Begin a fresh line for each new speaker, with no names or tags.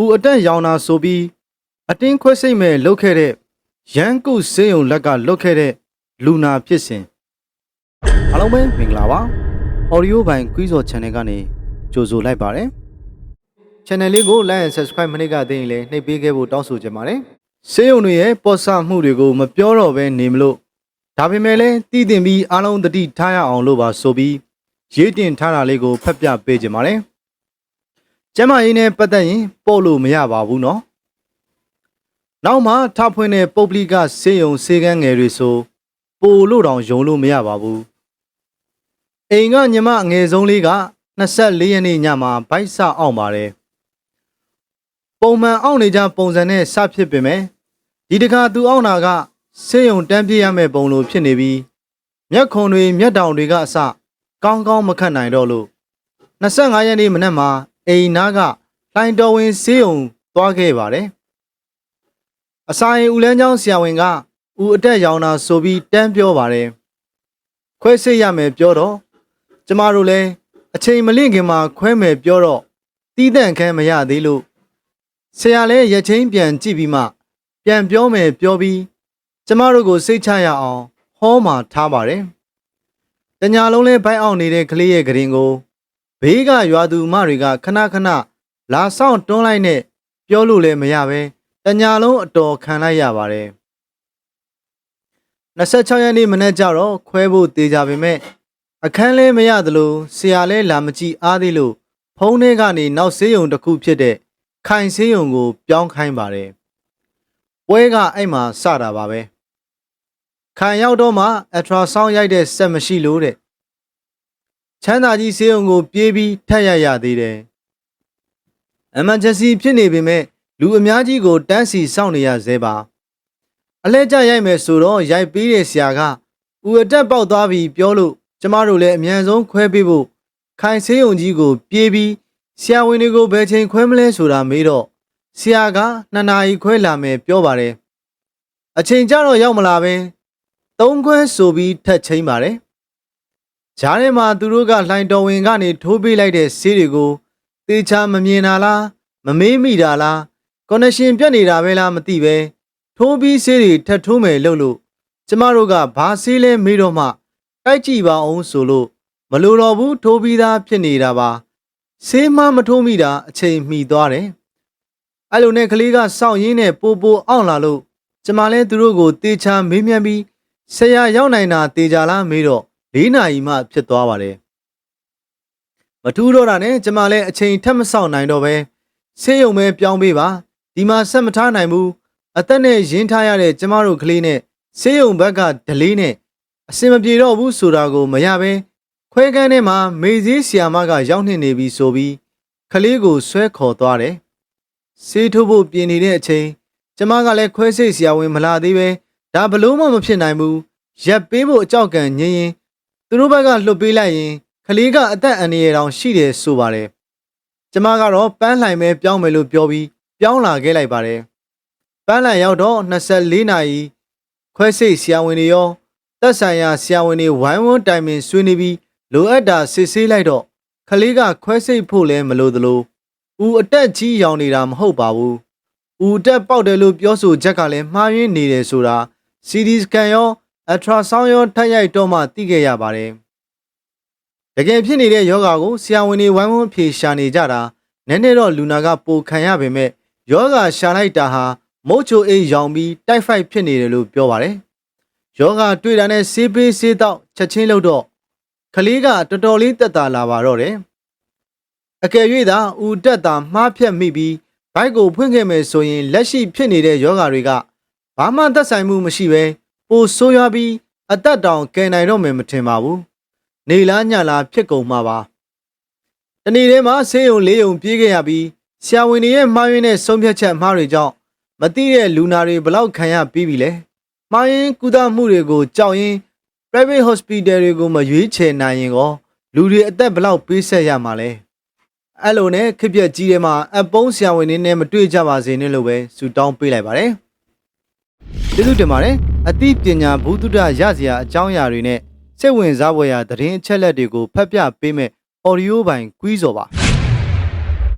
ဦးအတက်ရောင်တာဆိုပြီးအတင်းခွဲစိတ်မဲ့လုတ်ခဲ့တဲ့ရန်ကုစေးုံလက်ကလုတ်ခဲ့တဲ့လူနာဖြစ်စဉ်အားလုံးပဲမင်္ဂလာပါ audio ဘိုင် quiz ော် channel ကနေကြိုဆိုလိုက်ပါတယ် channel လေးကို like and subscribe မနေ့ကသိရင်လည်းနှိပ်ပေးခဲ့ဖို့တောင်းဆိုချင်ပါတယ်စေးုံတွေရဲ့ပေါ်ဆမှုတွေကိုမပြောတော့ဘဲနေမလို့ဒါပေမဲ့လည်းတည်တင်ပြီးအားလုံးသတိထားရအောင်လို့ပါဆိုပြီးရေးတင်ထားတာလေးကိုဖတ်ပြပေးချင်ပါတယ် ကျမရင်းနဲ့ပတ်သက်ရင်ပို့လို့မရပါဘူးနော်။နောက်မှထဖွင့်တဲ့ပုပ်ပလိကစေယုံစေကန်းငယ်တွေဆိုပို့လို့တောင်ယုံလို့မရပါဘူး။အိမ်ကညီမအငယ်ဆုံးလေးက24ရက်နေ့ညမှာဗိုက်ဆအောင်ပါတယ်။ပုံမှန်အောင်နေကြပုံစံနဲ့စဖြစ်ပေမဲ့ဒီတခါသူအောင်တာကစေယုံတန်းပြရမယ့်ပုံလိုဖြစ်နေပြီးမျက်ခုံတွေမျက်တောင်တွေကအစကောင်းကောင်းမခတ်နိုင်တော့လို့25ရက်နေ့မနက်မှာ အိမ်နာကလိုင်တော်ဝင်စေယုံသွားခဲ့ပါတယ်အစာရင်ဦးလန်းချောင်းဆရာဝန်ကဦးအတက်ရောင်တာဆိုပြီးတန်းပြောပါတယ်ခွဲစိတ်ရမယ်ပြောတော့ကျမတို့လည်းအချိန်မလင့်ခင်မှာခွဲမယ်ပြောတော့တီးတန့်ခန်းမရသေးလို့ဆရာလည်းရက်ချင်းပြန်ကြည့်ပြီးမှ ပြန်ပြောမယ်ပြောပြီးကျမတို့ကိုစိတ်ချရအောင်ဟောမှာထားပါတယ်တညာလုံးလဲဘိုက်အောင်နေတဲ့ကလေးရဲ့ကရင်ကို ဘေးကရွာသူမတွေကခဏခဏလာဆောင်တွန်းလိုက်နဲ့ပြောလို့လည်းမရပဲတညာလုံးအတော်ခံလိုက်ရပါတယ်26ရက်နေ့မနေ့ကျတော့ခွဲဖို့တေးကြပေမဲ့အခန်းလဲမရသလိုဆရာလဲလာမကြည့်အားသေးလို့ဖုန်းထဲကနေနောက်ဆေးရုံတစ်ခုဖြစ်တဲ့ခိုင်ဆေးရုံကို ပြောင်းခိုင်းပါတယ်ပွဲကအဲ့မှာစတာပါပဲခိုင်ရောက်တော့မှအထရာဆောင်းရိုက်တဲ့စက်မရှိလို့တဲ့ ချမ်းသာကြီးဆေးရုံကို ပြေးပြီးထက်ရရသေးတယ် emergency ဖြစ်နေပေမဲ့လူအများကြီးကို တန်းစီစောင့်နေရသေးပါအလဲကျရိုက်မယ်ဆိုတော့ရိုက်ပေးတဲ့ဆရာကဦးအတက်ပေါက်သွားပြီးပြောလို့ကျမတို့လည်းအမြန်ဆုံးခွဲပေးဖို့ခိုင်ဆေးရုံကြီးကို ပြေးပြီးဆရာဝန်တွေကိုဘယ်ချိန်ခွဲမလဲဆိုတာမေးတော့ဆရာကနှစ်နာရီခွဲလာမယ်ပြောပါတယ်အချိန်ကျတော့ရောက်မလာပဲသုံးခွဲဆိုပြီးထက်ချင်းပါတယ် ဂျားထဲမှာသူတို့ကလှိုင်တော်ဝင်ကနေထိုးပေးလိုက်တဲ့ဆေးတွေကိုတေချာမမြင်တာလားမမေးမိတာလားကွန်နက်ရှင်ပြတ်နေတာပဲလားမသိပဲထိုးပြီးဆေးတွေထပ်ထိုးမယ်လို့လို့ကျမတို့ကဘာဆေးလဲမေးတော့မှတိုက်ကြည့်ပါအောင်ဆိုလို့မလိုတော့ဘူးထိုးပြီးသားဖြစ်နေတာပါဆေးမမထိုးမိတာအချိန်မီသွားတယ်အဲ့လိုနဲ့ကလေးကစောင့်ရင်းနဲ့ပိုပိုအောင်လာလို့ကျမလည်းသူတို့ကိုတေချာမေးမြန်းပြီးဆရာရောက်နိုင်တာတေချာလားမေးတော့ ၄နာရီမှဖြစ်သွားပါတယ်မထူးတော့တာနဲ့ကျမလည်းအချိန်ထက်မဆောင်နိုင်တော့ပဲဆေးရုံပဲပြောင်းပေးပါဒီမှာဆက်မထားနိုင်ဘူးအသက်နဲ့ရင်းထားရတဲ့ကျမတို့ကလေးနဲ့ဆေးရုံဘက်ကဒလေးနဲ့အစင်မပြေတော့ဘူးဆိုတာကိုမရပဲခွဲကန်းထဲမှာမေစည်းဆီယာမကရောက်နေနေပြီဆိုပြီးကလေးကိုဆွဲခေါ်သွားတယ်ဆေးထိုးဖို့ပြင်နေတဲ့အချိန်ကျမကလည်းခွဲစိတ်ဆီယာဝင်မလာသေးပဲဒါဘလို့မှမဖြစ်နိုင်ဘူးရက်ပေးဖို့အကြောက်ကံငင်းရင် သူတို့ဘက်ကလှုပ်ပေးလိုက်ရင်ကလေးကအသက်အန္တရာယ်တောင်ရှိတယ်ဆိုပါတယ်ကျမကတော့ပန်းလှိုင်ပဲပြောင်းမယ်လို့ပြောပြီးပြောင်းလာခဲ့လိုက်ပါတယ်ပန်းလှိုင်ရောက်တော့24နာရီခွဲစိတ်ဆရာဝန်တွေရောသက်ဆိုင်ရာဆရာဝန်တွေဝိုင်းဝန်းတိုင်ပင်ဆွေးနွေးပြီးလိုအပ်တာစစ်ဆေးလိုက်တော့ကလေးကခွဲစိတ်ဖို့လည်းမလိုသလိုဦးအတက်ကြီးရောင်နေတာမဟုတ်ပါဘူးဦးတက်ပေါက်တယ်လို့ပြောဆိုချက်ကလည်းမှားယွင်းနေတယ်ဆိုတာ CT scan ရော ultrasound ရောထပ်ရိုက်တော့မှသိခဲ့ရပါတယ်တကယ်ဖြစ်နေတဲ့ယောဂါကိုဆရာဝန်တွေဝိုင်းဝန်းဖြေရှာနေကြတာနည်းနည်းတော့လူနာကပိုခံရပေမဲ့ယောဂါရှာလိုက်တာဟာမုတ်ချိုအိတ်ရောင်ပြီးတိုက်ဖိုက်ဖြစ်နေတယ်လို့ပြောပါတယ်ယောဂါတွေ့တာနဲ့ဆေးပေးဆေးတော့ချက်ချင်းလို့တော့ကလေးကတော်တော်လေးတက်တာလာပါတော့တယ်အကယ်၍သာဦးတက်တာမှားဖြတ်မိပြီးဘိုက်ကိုဖွင့်ခဲ့မယ်ဆိုရင်လက်ရှိဖြစ်နေတဲ့ယောဂါတွေကဘာမှသက်ဆိုင်မှုမရှိပဲ ပိုဆိုးရွားပြီးအသက်တောင်ကယ်နိုင်တော့မယ်မထင်ပါဘူးနေလားညလားဖြစ်ကုန်မှာပါတနေ့တည်းမှာဆေးရုံလေးရုံပြေးခဲ့ရပြီးဆရာဝန်တွေရဲ့မှားယွင်းတဲ့ဆုံးဖြတ်ချက်မှားတွေကြောင့်မသိတဲ့လူနာတွေဘလောက်ခံရပြီးပြီလဲမှားယွင်းကုသမှုတွေကိုကြောက်ရင် private hospital တွေကိုမရွေးချယ်နိုင်ရင်ကောလူတွေအသက်ဘလောက်ပေးဆက်ရမှာလဲအဲ့လိုနဲ့ခက်ပြက်ကြီးထဲမှာအပုံးဆရာဝန်တွေနဲ့မတွေ့ကြပါစေနဲ့လို့ပဲဆုတောင်းပေးလိုက်ပါတယ် ကျေးဇူးတင်ပါတယ်အသိပညာဘုဒ္ဓရစရာအကြောင်းအရာတွေနဲ့စိတ်ဝင်စားဖွယ်ရာသတင်းအချက်အလက်တွေကိုဖတ်ပြပေးမဲ့ audio ပိုင်းကွီးစော်ပါ